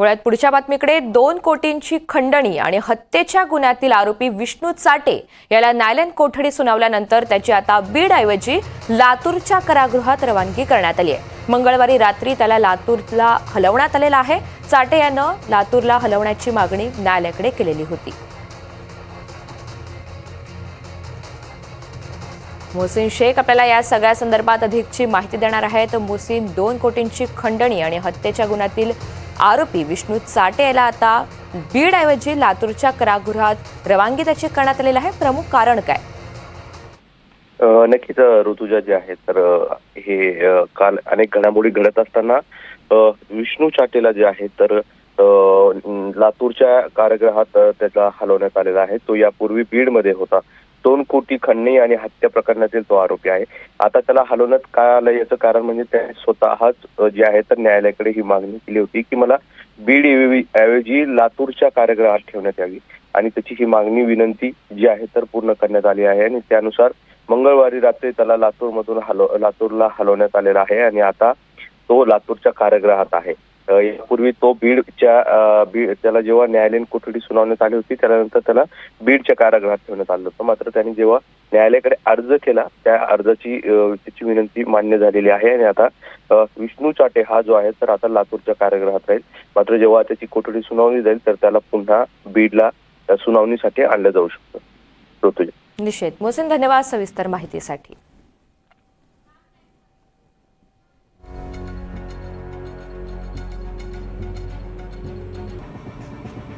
पुण्यात पुढच्या बातमीकडे दोन कोटींची खंडणी आणि हत्येच्या गुन्ह्यातील आरोपी विष्णू चाटे याला न्यायालयीन कोठडी सुनावल्यानंतर त्याची आता बीडऐवजी लातूरच्या कारागृहात रवानगी करण्यात आली आहे. मंगळवारी रात्री त्याला लातूरला हलवण्यात आलेला आहे. चाटे यानं लातूरला हलवण्याची मागणी न्यायालयाकडे केलेली होती. मोहसिन शेख आपल्याला या सगळ्या संदर्भात अधिकची माहिती देणार आहेत. मोहसिन दोन कोटींची खंडणी आणि हत्येच्या गुन्ह्यातील आरोपी विष्णू चाटे याला आता बीडऐवजी लातूरच्या कारागृहात रवानगी त्याची करण्यात आलेली आहे. प्रमुख कारण काय? नक्कीच ऋतुजा जे आहे तर हे काल अनेक घडामोडी घडत असताना विष्णू चाटेला जे आहे तर लातूरच्या कारागृहात त्याचा हलवण्यात आलेला आहे. तो यापूर्वी बीडमध्ये होता. दोन कोटी खंडणी आणि हत्या प्रकरणातील तो आरोपी आहे आता त्याला हलवण्यात का आलं याचं कारण म्हणजे त्याने स्वतःच जे आहे तर न्यायालयाकडे ही मागणी केली होती की मला बीड ऐवजी- लातूरच्या कारागृहात ठेवण्यात यावी. आणि त्याची ही मागणी विनंती जी आहे तर पूर्ण करण्यात आली आहे आणि त्यानुसार मंगळवारी रात्री त्याला लातूरमधून हलव लातूरला हलवण्यात आलेला आहे आणि आता तो लातूरच्या कारागृहात आहे. यापूर्वी तो बीडच्या बीड त्याला जेव्हा न्यायालयीन कोठडी सुनावण्यात आली होती त्यानंतर त्याला बीडच्या कारागृहात ठेवण्यात आलं होतं. मात्र त्यांनी जेव्हा न्यायालयाकडे अर्ज केला त्या अर्जाची त्याची विनंती मान्य झालेली आहे. आणि आता विष्णू चाटे हा जो आहे तर आता लातूरच्या कारागृहात राहील. मात्र जेव्हा त्याची कोठडी सुनावणी जाईल तर त्याला पुन्हा बीडला सुनावणीसाठी आणलं जाऊ शकतं. ऋतुजा. निषेध. मोहसिन धन्यवाद सविस्तर माहितीसाठी.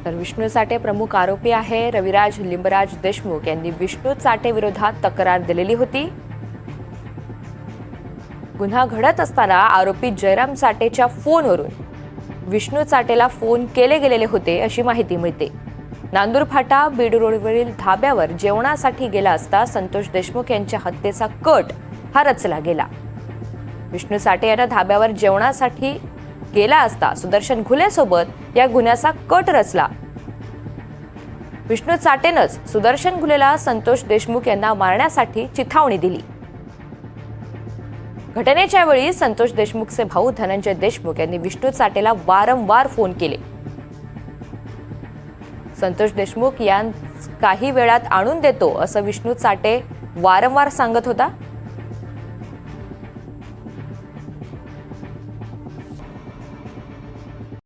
तर विष्णू चाटे प्रमुख आरोपी आहे. रविराज लिंबराज देशमुख यांनी विष्णू चाटे विरोधात तक्रार दिलेली होती. गुन्हा घडत असताना आरोपी जयराम चाटेच्या फोनवरून विष्णू चाटेला फोन केले गेलेले होते अशी माहिती मिळते. नांदूर फाटा बीड रोडवरील धाब्यावर जेवणासाठी गेला असता संतोष देशमुख यांच्या हत्येचा कट हा रचला गेला. विष्णू साठे यांना धाब्यावर जेवणासाठी गेला असता सुदर्शन घुलेसोबत या गुन्ह्याचा कट रचला. विष्णू चाटेनंच सुदर्शन घुलेला संतोष देशमुख यांना मारण्यासाठी चिथावणी दिली. घटनेच्या वेळी संतोष देशमुखचे भाऊ धनंजय देशमुख यांनी विष्णू चाटेला वारंवार फोन केले. संतोष देशमुख यां काही वेळात आणून देतो असं विष्णू चाटे वारंवार सांगत होता.